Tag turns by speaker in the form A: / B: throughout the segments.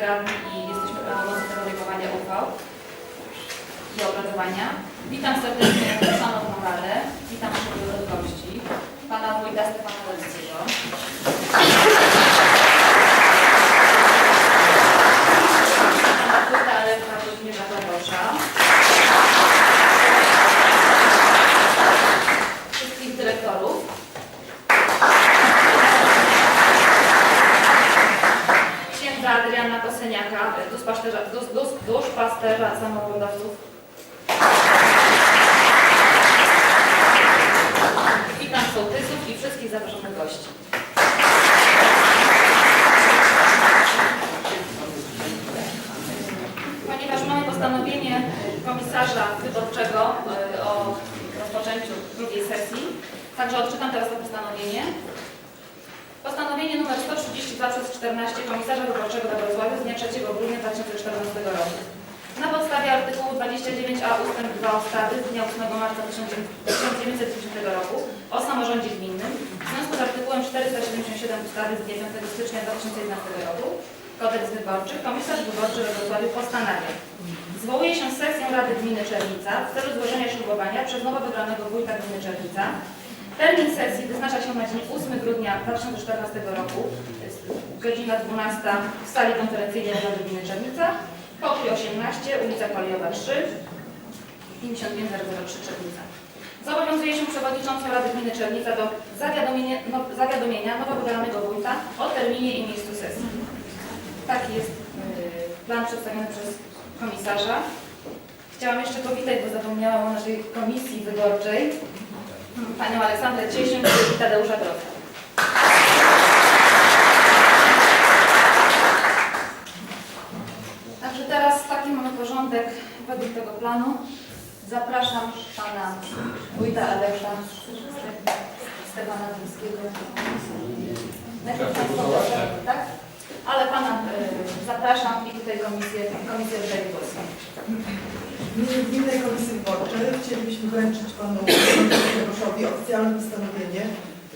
A: radni i jesteśmy prawomocni do podejmowania uchwał i obradowania. Witam serdecznie Szanowną Radę, witam naszych gości, Pana Wójta Stefana Lewiskiego. Pana Wójta Aleksa Włodzimierza Barosza. wszystkich dyrektorów. Księdza Adriana Koseniaka, duszpasterza, dusz, dusz, duszpasterza samorządowców. Witam sołtysów i wszystkich zaproszonych gości. Ponieważ mamy postanowienie komisarza wyborczego y, o rozpoczęciu drugiej sesji, także odczytam teraz to postanowienie. Postanowienie nr 132 przez 14 Komisarza Wyborczego we Wrocławiu z dnia 3 grudnia 2014 roku. Na podstawie artykułu 29a ust. 2 ustawy z dnia 8 marca 1990 roku o samorządzie gminnym w związku z artykułem 477 ustawy z dnia 5 stycznia 2011 roku Kodeks Wyborczy Komisarz Wyborczy we Wrocławiu postanawia Zwołuje się sesję Rady Gminy Czernica w celu złożenia ślubowania przez nowo wybranego wójta gminy Czernica. Termin sesji wyznacza się na dzień 8 grudnia 2014 roku, godzina 12 w sali konferencyjnej Rady Gminy Czernica, pokój 18, ulica Kolejowa 3, 55003 Czernica. Zobowiązuje się przewodniczącą Rady Gminy Czernica do zawiadomienia, no, zawiadomienia nowo wybranego wójta o terminie i miejscu sesji. Taki jest yy, plan przedstawiony przez komisarza. Chciałam jeszcze powitać, bo zapomniałam o naszej komisji wyborczej, panią Aleksandrę Ciesień i Tadeusza Grocha. Także teraz taki mamy porządek według tego planu. Zapraszam pana wójta Aleksa Stefana Dymskiego. Najpierw państwo proszę, tak? Ale pana y, zapraszam i tutaj komisję, komisję głos.
B: W imieniu Gminnej Komisji Wyborczej chcielibyśmy wręczyć Panu Grzegorzowi oficjalne postanowienie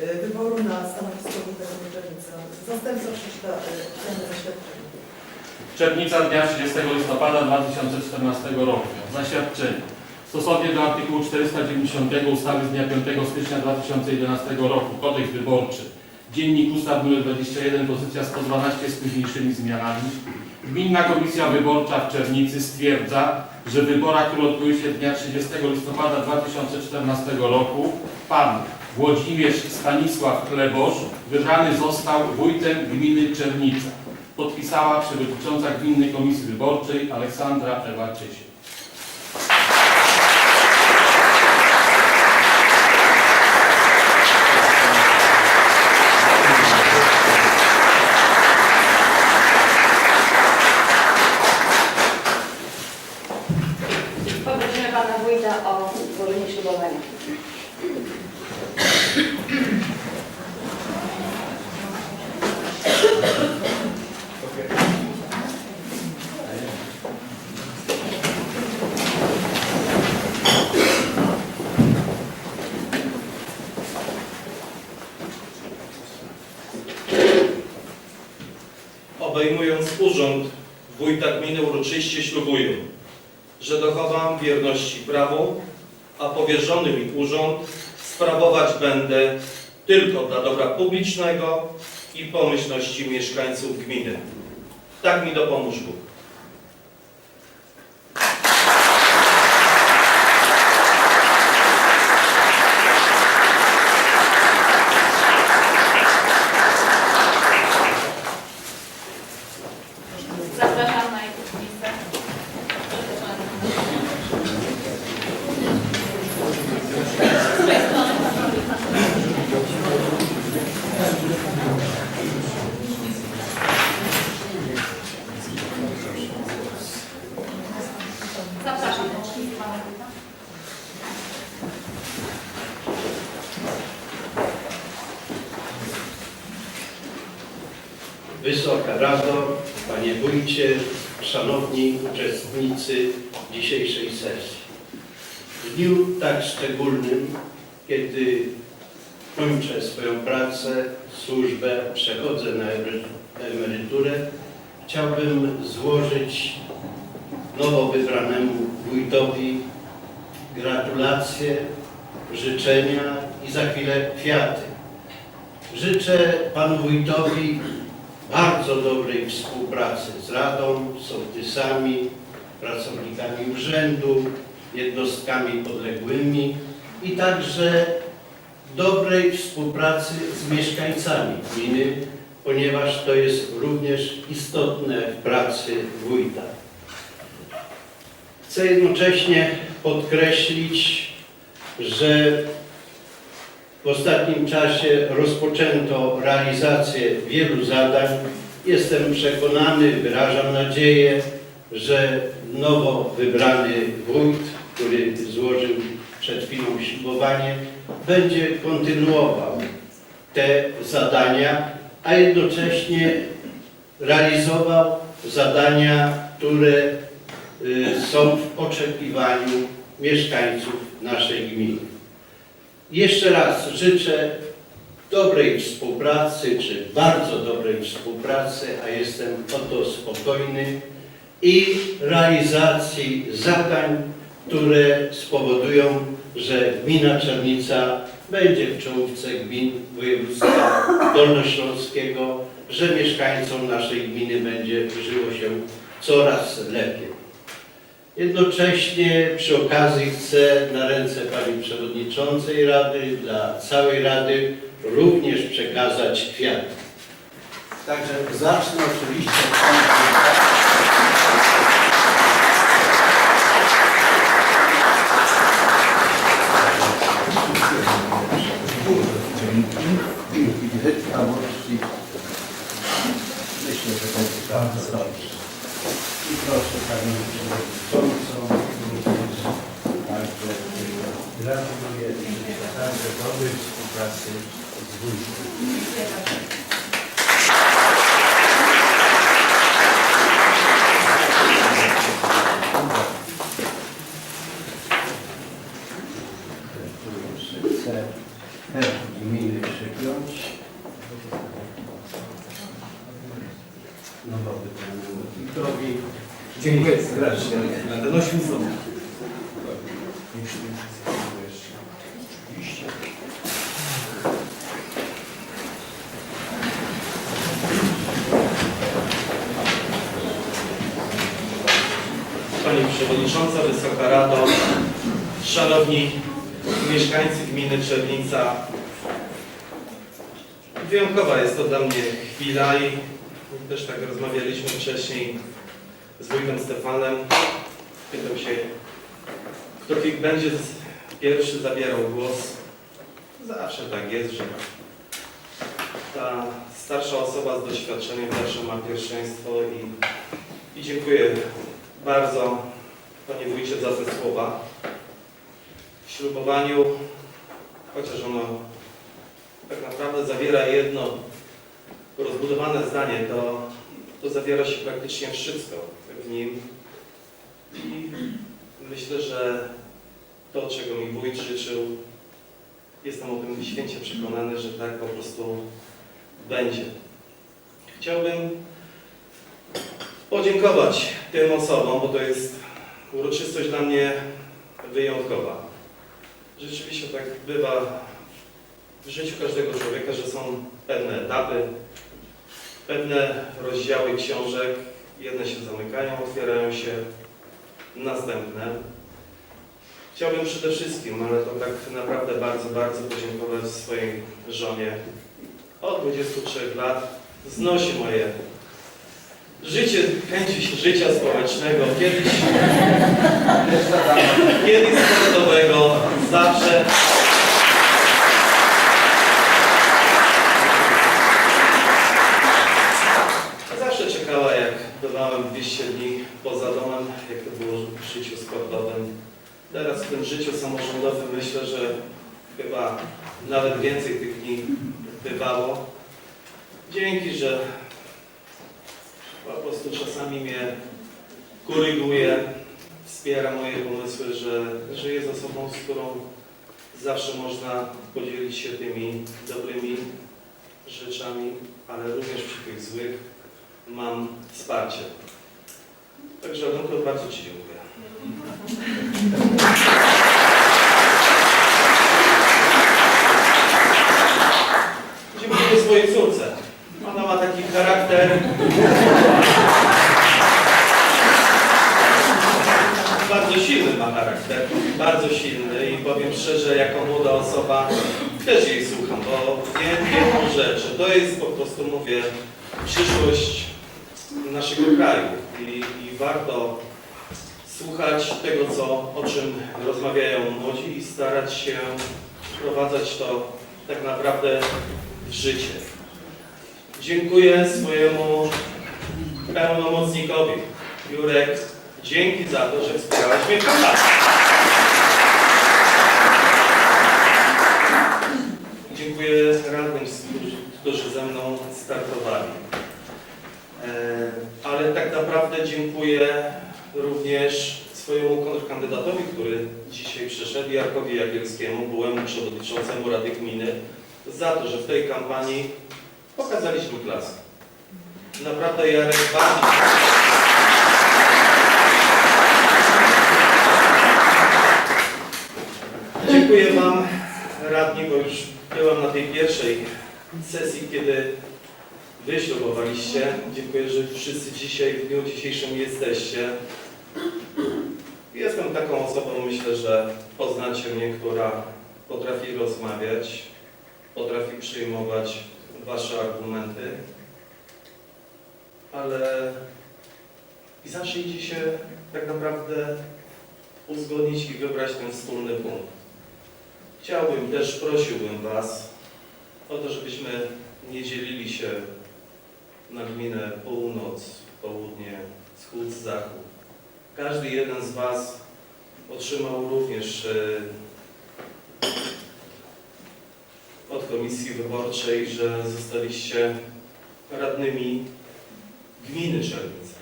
B: y, wyboru na stanowisko wójta Czernica. Zastępca przeczyta y, oficjalne zaświadczenie.
C: Czernica dnia 30 listopada 2014 roku. Zaświadczenie. Stosownie do artykułu 490 ustawy z dnia 5 stycznia 2011 roku Kodeks Wyborczy Dziennik Ustaw nr 21 pozycja 112 z późniejszymi zmianami Gminna Komisja Wyborcza w Czernicy stwierdza, że w wyborach, które odbyły się dnia 30 listopada 2014 roku Pan Włodzimierz Stanisław Klebosz wybrany został wójtem gminy Czernica. Podpisała przewodnicząca Gminnej Komisji Wyborczej Aleksandra Ewa Ciesiek.
A: Poprosimy pana wójta o złożenie ślubowania.
D: Obejmując urząd wójta gminy uroczyście ślubuję, że dochowam wierności prawu, a powierzony mi urząd sprawować będę tylko dla dobra publicznego i pomyślności mieszkańców gminy. Tak mi dopomóż Bóg.
A: Zapraszam na miejsce. Z tej strony. Zapraszam do miejsca pana wójta.
E: Wysoka Rado, Panie Wójcie, Szanowni uczestnicy dzisiejszej sesji. W dniu tak szczególnym, kiedy kończę swoją pracę, służbę, przechodzę na emery- emeryturę, chciałbym złożyć nowo wybranemu wójtowi gratulacje, życzenia i za chwilę kwiaty. Życzę panu wójtowi bardzo dobrej współpracy z Radą, sołtysami, pracownikami urzędu, jednostkami podległymi i także dobrej współpracy z mieszkańcami gminy, ponieważ to jest również istotne w pracy wójta. Chcę jednocześnie podkreślić, że w ostatnim czasie rozpoczęto realizację wielu zadań. Jestem przekonany, wyrażam nadzieję, że nowo wybrany wójt, który złożył przed chwilą ślubowanie, będzie kontynuował te zadania, a jednocześnie realizował zadania, które y, są w oczekiwaniu mieszkańców naszej gminy. Jeszcze raz życzę dobrej współpracy, czy bardzo dobrej współpracy, a jestem o to spokojny i realizacji zadań, które spowodują, że gmina Czernica będzie w czołówce gmin województwa dolnośląskiego, że mieszkańcom naszej gminy będzie żyło się coraz lepiej. Jednocześnie przy okazji chcę na ręce Pani Przewodniczącej Rady, dla całej Rady również przekazać kwiaty. Także zacznę oczywiście od Pana.
F: Myślę, że dobrze. I proszę Panią Przewodniczącą, również także gratuluję i życzę także dobrej współpracy z wójtem. Chcę herb gminy przypiąć. Nowowy panu wójtowi. Dziękuję serdecznie.
D: Będę nosił z domu. Pani Przewodnicząca, Wysoka Rado, Szanowni mieszkańcy gminy Czernica. Wyjątkowa jest to dla mnie chwila i też tak rozmawialiśmy wcześniej z wójtem Stefanem. Pytał się, kto będzie pierwszy zabierał głos. Zawsze tak jest, że ta starsza osoba z doświadczeniem zawsze ma pierwszeństwo i, i dziękuję bardzo Panie Wójcie za te słowa. W ślubowaniu, chociaż ono tak naprawdę zawiera jedno rozbudowane zdanie, to, to zawiera się praktycznie wszystko w nim. I myślę, że to, czego mi wójt życzył, jestem o tym święcie przekonany, że tak po prostu będzie. Chciałbym podziękować tym osobom, bo to jest uroczystość dla mnie wyjątkowa. Rzeczywiście tak bywa w życiu każdego człowieka, że są pewne etapy, pewne rozdziały książek, jedne się zamykają, otwierają się następne. Chciałbym przede wszystkim, ale to tak naprawdę bardzo, bardzo podziękować swojej żonie. Od 23 lat znosi moje życie, chęci życia społecznego, kiedyś, kiedyś zawodowego, zawsze Zawsze czekała, jak bywałem 200 dni poza domem, jak to było w życiu sportowym. Teraz w tym życiu samorządowym myślę, że chyba nawet więcej tych dni bywało. Dzięki, że po prostu czasami mnie koryguje, wspiera moje pomysły, że, że jest osobą, z którą zawsze można podzielić się tymi dobrymi rzeczami, ale również przy tych złych mam wsparcie. Także Adamko, bardzo Ci dziękuję. Dziękuję swojej córce. Ona ma taki charakter. Bardzo silny ma charakter, bardzo silny i powiem szczerze, jako młoda osoba też jej słucham, bo wiem wielu rzeczy. To jest po prostu, mówię, przyszłość naszego kraju i, i warto słuchać tego, co, o czym rozmawiają młodzi i starać się wprowadzać to tak naprawdę w życie. Dziękuję swojemu pełnomocnikowi. Jurek, dzięki za to, że wspierałeś mnie. Dziękuję radnym, którzy ze mną startowali. E, Ale tak naprawdę dziękuję również swojemu kontrkandydatowi, który dzisiaj przyszedł, Jarkowi Jagielskiemu, byłemu przewodniczącemu Rady Gminy, za to, że w tej kampanii pokazaliśmy klasę. Naprawdę Jarek bardzo... Dziękuję Wam, radni, bo już byłam na tej pierwszej sesji, kiedy Wy ślubowaliście. Dziękuję, że wszyscy dzisiaj, w dniu dzisiejszym jesteście. Jestem taką osobą, myślę, że poznacie mnie, która potrafi rozmawiać, potrafi przyjmować Wasze argumenty, ale i zawsze idzie się tak naprawdę uzgodnić i wybrać ten wspólny punkt. Chciałbym też, prosiłbym Was o to, żebyśmy nie dzielili się na gminę północ, południe, wschód, zachód. Każdy jeden z Was otrzymał również e, od komisji wyborczej, że zostaliście radnymi gminy Czerwice.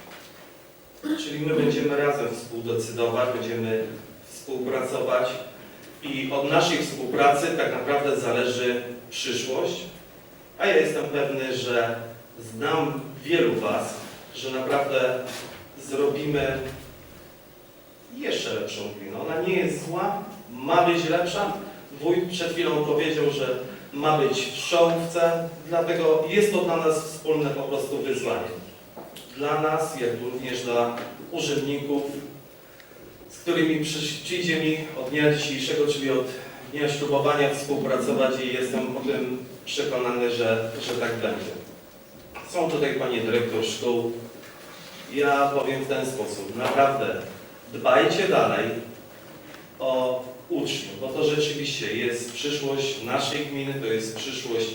D: Czyli my będziemy razem współdecydować, będziemy współpracować i od naszej współpracy tak naprawdę zależy przyszłość. A ja jestem pewny, że znam wielu Was, że naprawdę zrobimy jeszcze lepszą gminę. Ona nie jest zła, ma być lepsza. Wójt przed chwilą powiedział, że ma być w czołówce, dlatego jest to dla nas wspólne po prostu wyzwanie. Dla nas, jak również dla urzędników, z którymi przyjdzie mi od dnia dzisiejszego, czyli od dnia ślubowania współpracować i jestem o tym przekonany, że, że tak będzie. Są tutaj panie dyrektor szkół. Ja powiem w ten sposób, naprawdę dbajcie dalej o uczniów, bo to rzeczywiście jest przyszłość naszej gminy, to jest przyszłość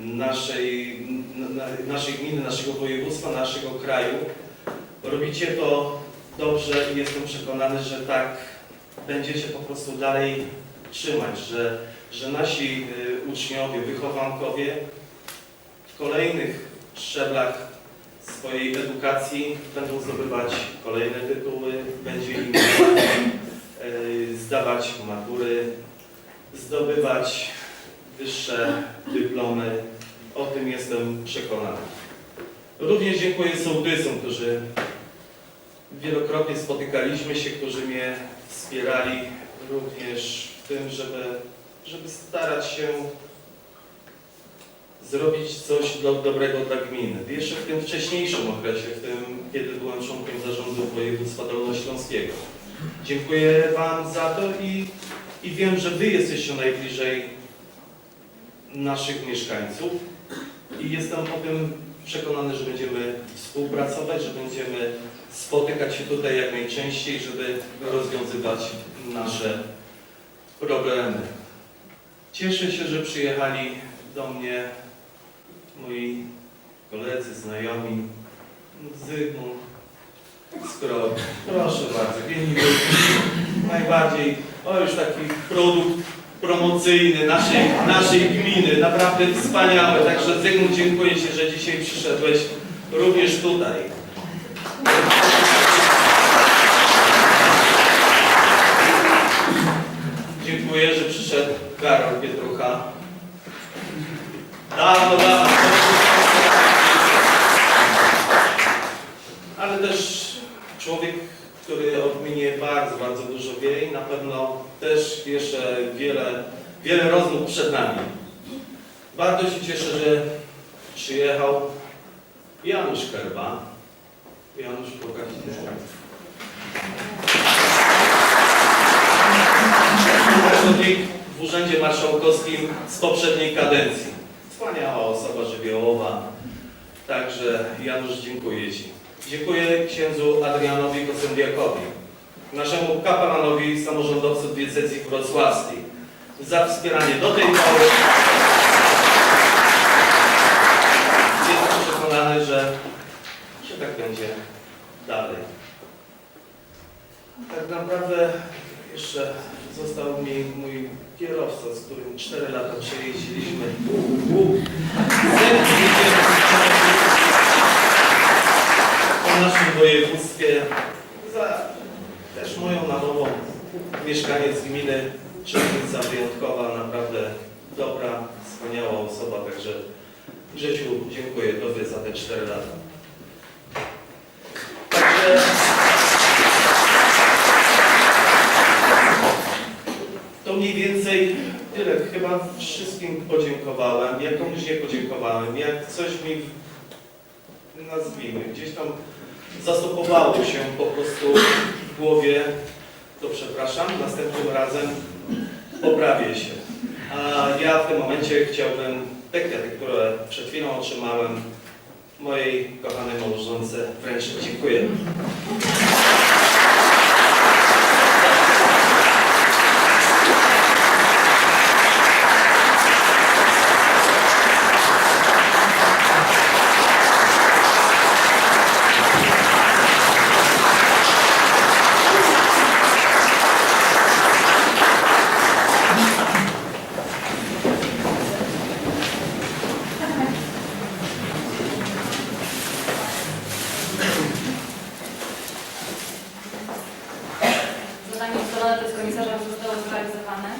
D: naszej, na- naszej gminy, naszego województwa, naszego kraju. Robicie to dobrze i jestem przekonany, że tak będziecie po prostu dalej trzymać, że, że nasi y, uczniowie, wychowankowie w kolejnych szczeblach swojej edukacji będą zdobywać kolejne tytuły, będzie im y, zdawać matury, zdobywać wyższe dyplomy. O tym jestem przekonany. Również dziękuję sołtysom, którzy wielokrotnie spotykaliśmy się, którzy mnie wspierali również w tym, żeby, żeby starać się zrobić coś do, dobrego dla gminy. Jeszcze w tym wcześniejszym okresie, w tym, kiedy byłem członkiem zarządu województwa dolnośląskiego. Dziękuję Wam za to i, i wiem, że Wy jesteście najbliżej naszych mieszkańców i jestem o tym przekonany, że będziemy współpracować, że będziemy spotykać się tutaj jak najczęściej, żeby rozwiązywać nasze problemy. Cieszę się, że przyjechali do mnie moi koledzy, znajomi, Zygmunt, Skoro, proszę bardzo, Geniusz, najbardziej, o już taki produkt promocyjny naszej, naszej gminy, naprawdę wspaniały, także Zygmunt dziękuję Ci, że dzisiaj przyszedłeś również tutaj. Dziękuję, że przyszedł Karol Pietrucha. Dawno, dawno. Bardzo dużo wie i na pewno też jeszcze wiele, wiele rozmów przed nami. Bardzo się cieszę, że przyjechał Janusz Kerba. Janusz, pokaż Pracownik w Urzędzie Marszałkowskim z poprzedniej kadencji. Wspaniała osoba żywiołowa. Także Janusz, dziękuję Ci. Dziękuję księdzu Adrianowi Kosędiakowi, naszemu kapelanowi samorządowców diecezji wrocławskiej za wspieranie do tej pory. Jestem przekonany, że, że tak będzie dalej. Tak naprawdę jeszcze został mi mój kierowca, z którym 4 lata przejeździliśmy po naszym województwie za też moją namową mieszkaniec gminy Czernica wyjątkowa, naprawdę dobra, wspaniała osoba, także Grzesiu, dziękuję Tobie za te 4 lata. Także to mniej więcej tyle. Chyba wszystkim podziękowałem. Jak komuś nie podziękowałem, jak coś mi nazwijmy, gdzieś tam zastopowało się po prostu w głowie, to przepraszam, następnym razem poprawię się. A ja w tym momencie chciałbym te kwiaty, które przed chwilą otrzymałem, mojej kochanej małżonce wręczyć. Dziękuję.
A: Zadanie ustalone przez komisarza zostało zrealizowane,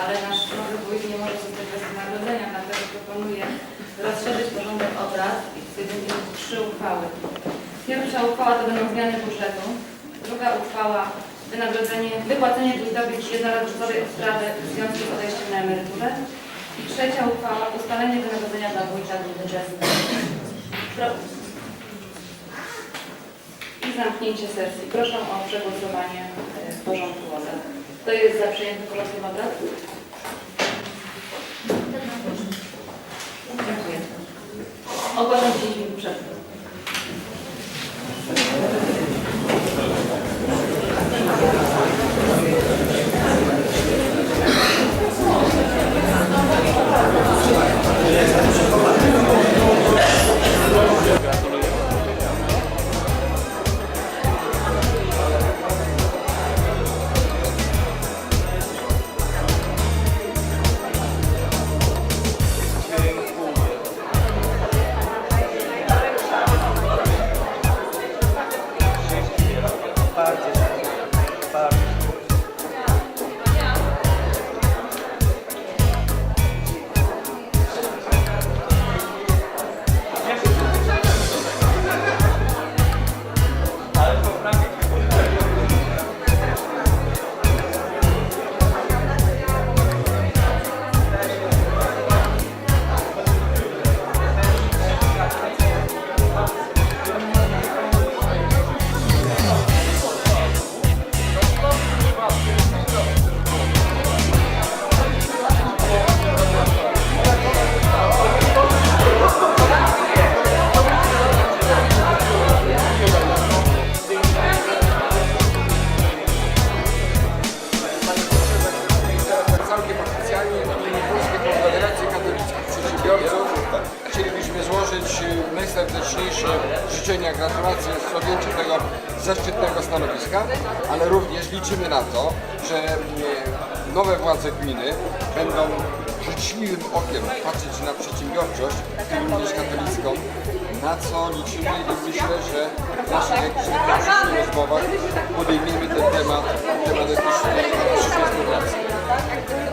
A: ale nasz nowy wójt nie może zostać bez wynagrodzenia, dlatego proponuję rozszerzyć porządek obrad i tutaj będziemy trzy uchwały. Pierwsza uchwała to będą zmiany budżetu. Druga uchwała wynagrodzenie, wypłacenie wójtowi jednorazowej odprawy w związku z odejściem na emeryturę. I trzecia uchwała ustalenie wynagrodzenia dla wójta gminy. Pro- i zamknięcie sesji. Proszę o przegłosowanie e, porządku obrad. Kto jest za przyjęciem porządku obrad? Dziękuję. Ogłaszam 10 minut przerwy.
G: Najserdeczniejsze życzenia, gratulacje z objęcia tego zaszczytnego stanowiska, ale również liczymy na to, że e, nowe władze gminy będą życzliwym okiem patrzeć na przedsiębiorczość, w tym również katolicką, na co liczymy i myślę, że w naszych najbliższych rozmowach podejmiemy ten temat, temat etyczny przyszłej współpracy.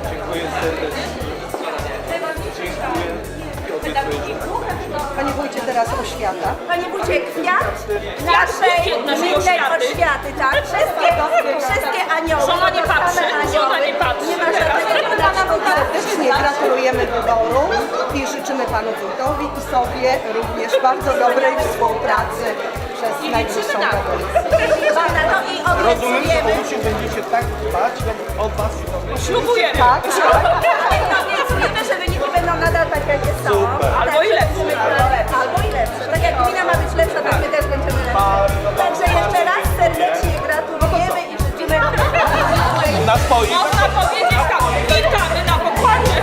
D: Dziękuję serdecznie. Dziękuję i obiecuję, że.
H: Panie wójcie, teraz oświata.
I: Panie Wójcie, kwiat naszej gminnej oświaty, tak? Wszystkie, wszystkie anioły,
J: Żona nie patrzy, żona nie patrzy.
I: Nie ma żadnego
H: Bardzo serdecznie gratulujemy wyboru i życzymy panu wójtowi i sobie również bardzo dobrej współpracy przez najbliższą.
I: Pana, no i obiecujemy,
J: Ślubujemy.
H: Tak,
I: ale obiecujemy, że jakie są. Super.
J: Albo i lepsze.
I: Albo, i lepsze. Tak jak gmina ma być lepsza, tak my też będziemy lepsze. Także jeszcze raz serdecznie gratulujemy i życzymy. Na swoich.
J: Można powiedzieć tak, witamy na pokładzie.